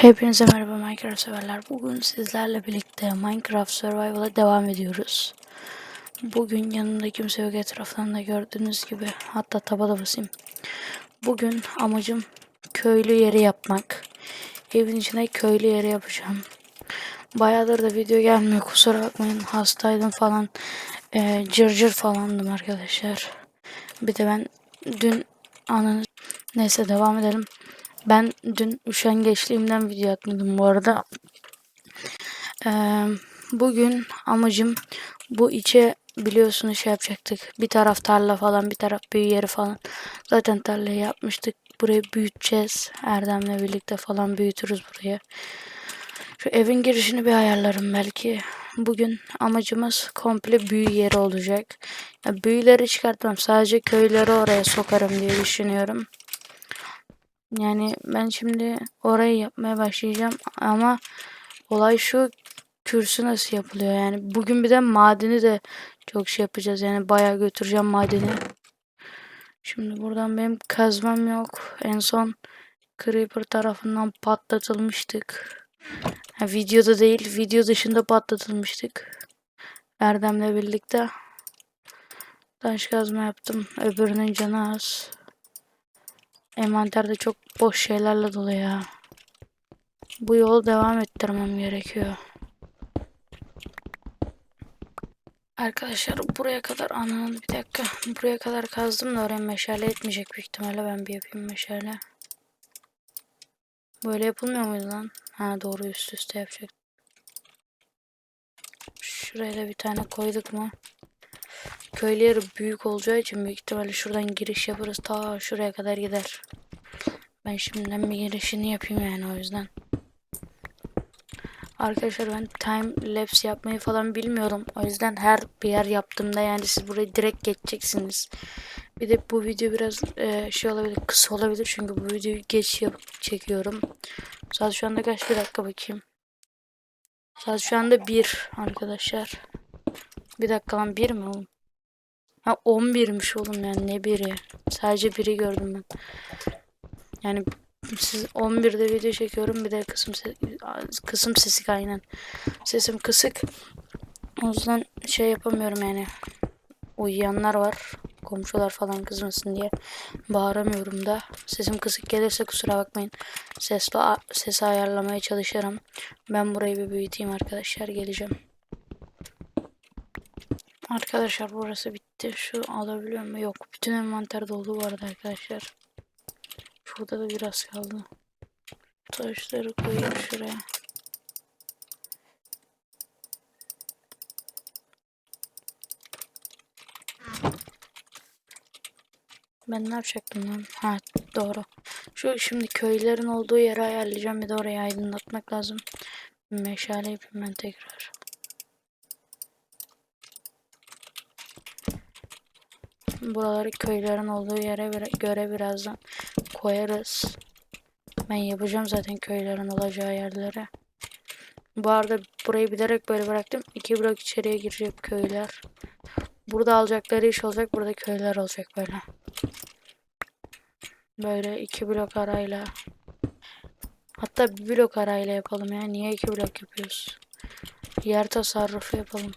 Hepinize merhaba Minecraft severler. Bugün sizlerle birlikte Minecraft Survival'a devam ediyoruz. Bugün yanımda kimse yok etraftan da gördüğünüz gibi. Hatta taba basayım. Bugün amacım köylü yeri yapmak. Evin içine köylü yeri yapacağım. Bayağıdır da video gelmiyor kusura bakmayın. Hastaydım falan. Ee, cırcır cır falandım arkadaşlar. Bir de ben dün ananı... Neyse devam edelim. Ben dün üşengeçliğimden video atmadım bu arada. Ee, bugün amacım bu içe biliyorsunuz şey yapacaktık. Bir taraf tarla falan bir taraf büyü yeri falan. Zaten tarlayı yapmıştık. Burayı büyüteceğiz. Erdem'le birlikte falan büyütürüz burayı. Şu evin girişini bir ayarlarım belki. Bugün amacımız komple büyü yeri olacak. Ya büyüleri çıkartmam. Sadece köyleri oraya sokarım diye düşünüyorum. Yani ben şimdi orayı yapmaya başlayacağım ama olay şu kürsü nasıl yapılıyor yani bugün bir de madeni de çok şey yapacağız yani bayağı götüreceğim madeni. Şimdi buradan benim kazmam yok. En son Creeper tarafından patlatılmıştık. Ha, videoda değil, video dışında patlatılmıştık. Erdem'le birlikte. Taş kazma yaptım. Öbürünün canı az. Envanterde çok boş şeylerle dolu ya. Bu yolu devam ettirmem gerekiyor. Arkadaşlar buraya kadar ananın bir dakika. Buraya kadar kazdım da oraya meşale etmeyecek büyük ihtimalle. Ben bir yapayım meşale. Böyle yapılmıyor muydu lan? Ha doğru üst üste yapacak. Şuraya da bir tane koyduk mu? Köylü yeri büyük olacağı için büyük ihtimalle şuradan giriş yaparız. Ta şuraya kadar gider. Ben şimdiden bir girişini yapayım yani o yüzden. Arkadaşlar ben time lapse yapmayı falan bilmiyorum. O yüzden her bir yer yaptığımda yani siz burayı direkt geçeceksiniz. Bir de bu video biraz e, şey olabilir, kısa olabilir çünkü bu videoyu geç yapıp çekiyorum. Saat şu anda kaç bir dakika bakayım. Saat şu anda bir arkadaşlar. Bir dakika lan bir mi oğlum? Ha 11'miş oğlum yani ne biri. Sadece biri gördüm ben. Yani siz 11'de video çekiyorum bir de kısım se kısım sesi aynen. Sesim kısık. O yüzden şey yapamıyorum yani. Uyuyanlar var. Komşular falan kızmasın diye bağıramıyorum da. Sesim kısık gelirse kusura bakmayın. Sesli sesi ayarlamaya çalışırım. Ben burayı bir büyüteyim arkadaşlar geleceğim. Arkadaşlar burası bitti. Şu alabiliyor mu? Yok. Bütün envanter doldu bu arada arkadaşlar. Şurada da biraz kaldı. Taşları koyayım şuraya. Ben ne yapacaktım lan? Ha doğru. Şu şimdi köylerin olduğu yeri ayarlayacağım. Bir de orayı aydınlatmak lazım. Meşale yapayım ben tekrar. Buraları köylerin olduğu yere göre birazdan koyarız. Ben yapacağım zaten köylerin olacağı yerlere. Bu arada burayı bilerek böyle bıraktım. İki blok içeriye girecek köyler. Burada alacakları iş olacak. Burada köyler olacak böyle. Böyle iki blok arayla. Hatta bir blok arayla yapalım ya. Niye iki blok yapıyoruz? Yer tasarrufu yapalım.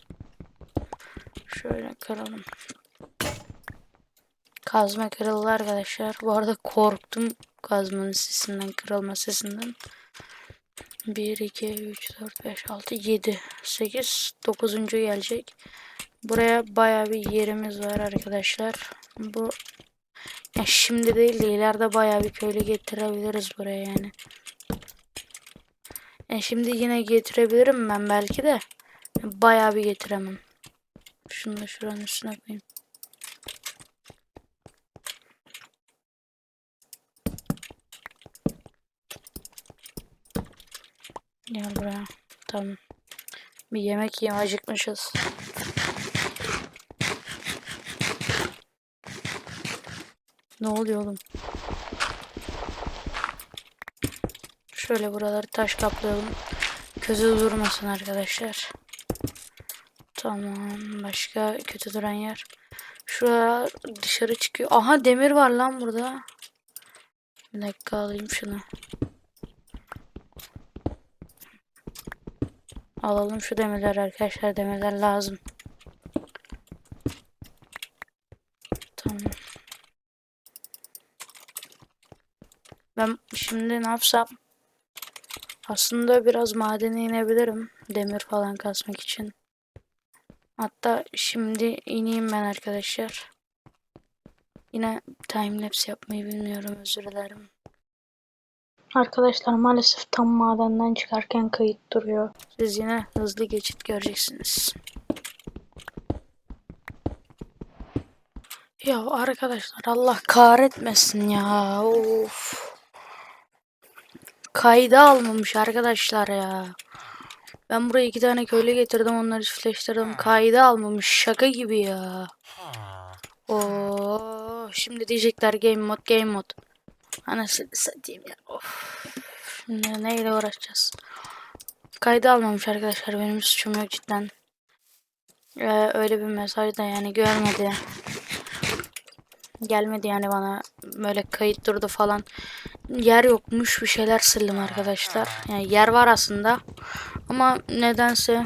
Şöyle kıralım. Kazma kırıldı arkadaşlar. Bu arada korktum kazmanın sesinden, kırılma sesinden. 1, 2, 3, 4, 5, 6, 7, 8, 9. gelecek. Buraya baya bir yerimiz var arkadaşlar. Bu ya şimdi değil de ileride baya bir köylü getirebiliriz buraya yani. Yani şimdi yine getirebilirim ben belki de. Baya bir getiremem. Şunu da şuranın üstüne koyayım. Gel buraya. Tamam. Bir yemek yiyeyim acıkmışız. Ne oluyor oğlum? Şöyle buraları taş kaplayalım. Kötü durmasın arkadaşlar. Tamam. Başka kötü duran yer. Şuraya dışarı çıkıyor. Aha demir var lan burada. Bir dakika alayım şunu. Alalım şu demirler arkadaşlar. Demirler lazım. Tamam. Ben şimdi ne yapsam? Aslında biraz madene inebilirim. Demir falan kasmak için. Hatta şimdi ineyim ben arkadaşlar. Yine timelapse yapmayı bilmiyorum özür dilerim. Arkadaşlar maalesef tam madenden çıkarken kayıt duruyor. Siz yine hızlı geçit göreceksiniz. Ya arkadaşlar Allah kahretmesin ya. Of. Kayda almamış arkadaşlar ya. Ben buraya iki tane köylü getirdim onları çiftleştirdim. Kayda almamış şaka gibi ya. Oo, şimdi diyecekler game mod game mod. Anasını satayım ya. Of. Şimdi neyle uğraşacağız? Kayda almamış arkadaşlar benim suçum yok cidden. Ee, öyle bir mesaj da yani görmedi. Gelmedi yani bana böyle kayıt durdu falan. Yer yokmuş bir şeyler sildim arkadaşlar. Yani yer var aslında. Ama nedense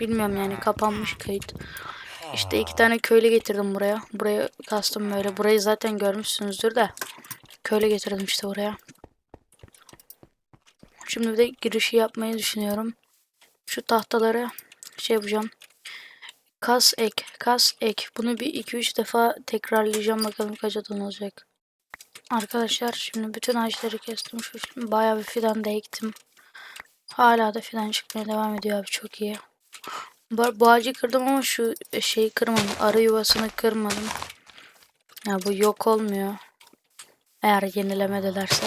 bilmiyorum yani kapanmış kayıt. İşte iki tane köylü getirdim buraya. Buraya kastım böyle. Burayı zaten görmüşsünüzdür de. Köylü getirdim işte buraya. Şimdi bir de girişi yapmayı düşünüyorum. Şu tahtaları şey yapacağım. Kas ek, kas ek. Bunu bir 2-3 defa tekrarlayacağım bakalım kaç adım olacak. Arkadaşlar şimdi bütün ağaçları kestim. Şu şimdi bayağı bir fidan da ektim. Hala da fidan çıkmaya devam ediyor abi çok iyi. Bu, bu ağacı kırdım ama şu şeyi kırmadım. Arı yuvasını kırmadım. Ya bu yok olmuyor. Eğer yenilemedelerse.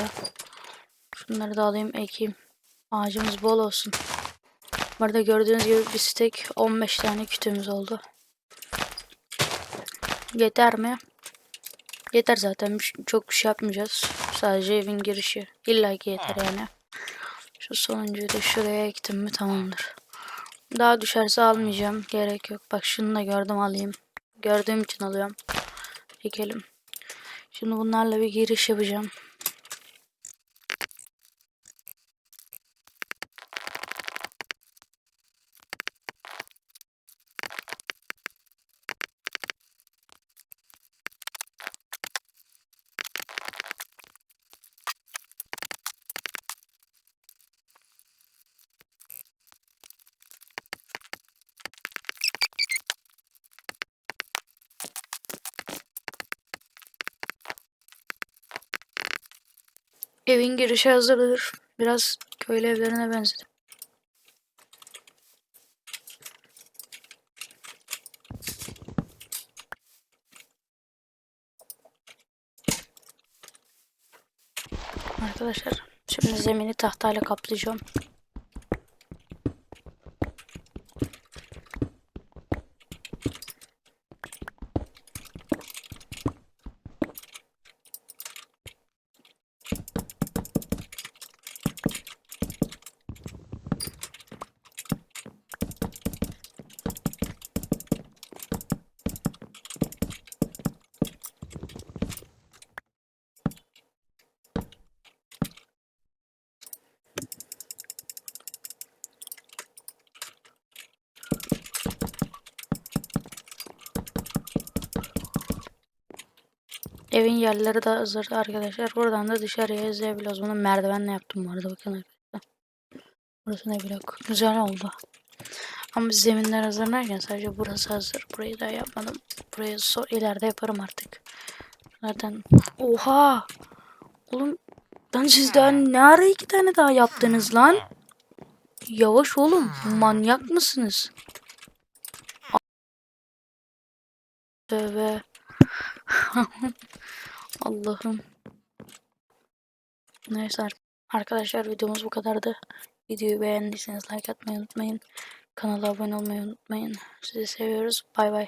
Şunları da alayım ekeyim. Ağacımız bol olsun. Burada gördüğünüz gibi bir stek 15 tane kütüğümüz oldu. Yeter mi? Yeter zaten. Şey- Çok bir şey yapmayacağız. Sadece evin girişi. İlla ki yeter yani. Şu sonuncuyu da şuraya ektim mi tamamdır. Daha düşerse almayacağım. Gerek yok. Bak şunu da gördüm alayım. Gördüğüm için alıyorum. Çekelim. Şimdi bunlarla bir giriş yapacağım. Evin girişi hazırdır. Biraz köylü evlerine benzedi. Arkadaşlar şimdi zemini tahtayla kaplayacağım. Evin yerleri de hazır arkadaşlar. Buradan da dışarıya izleyebiliyoruz. Bunu merdivenle yaptım bu arada bakın arkadaşlar. Burası ne blok. Güzel oldu. Ama zeminler hazırlarken sadece burası hazır. Burayı da yapmadım. Burayı so ileride yaparım artık. Zaten oha. Oğlum lan siz daha ne ara iki tane daha yaptınız lan? Yavaş oğlum. Manyak mısınız? Tövbe. Allah'ım. Neyse ar- arkadaşlar videomuz bu kadardı. Videoyu beğendiyseniz like atmayı unutmayın. Kanala abone olmayı unutmayın. Sizi seviyoruz. Bay bay.